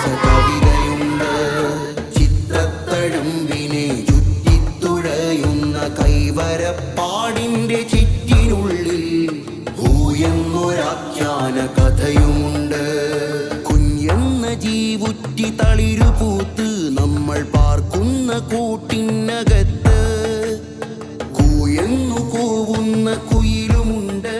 മായ്ച്ച കവിതയുണ്ട്. ചിത്രത്തഴമ്പിനെ ചുറ്റിത്തുഴയുന്ന ചിറ്റിനുള്ളിൽ ഭൂയെന്നൊരാഖ്യാന കഥയുമുണ്ട്. കുഞ്ഞെന്ന ജീവുറ്റി തളിരുപൂത്ത് നമ്മൾ പാർക്കുന്ന കൂട്ടിനകത്ത് കൂയെന്നു കൂവുന്ന കുയിലുമുണ്ട്.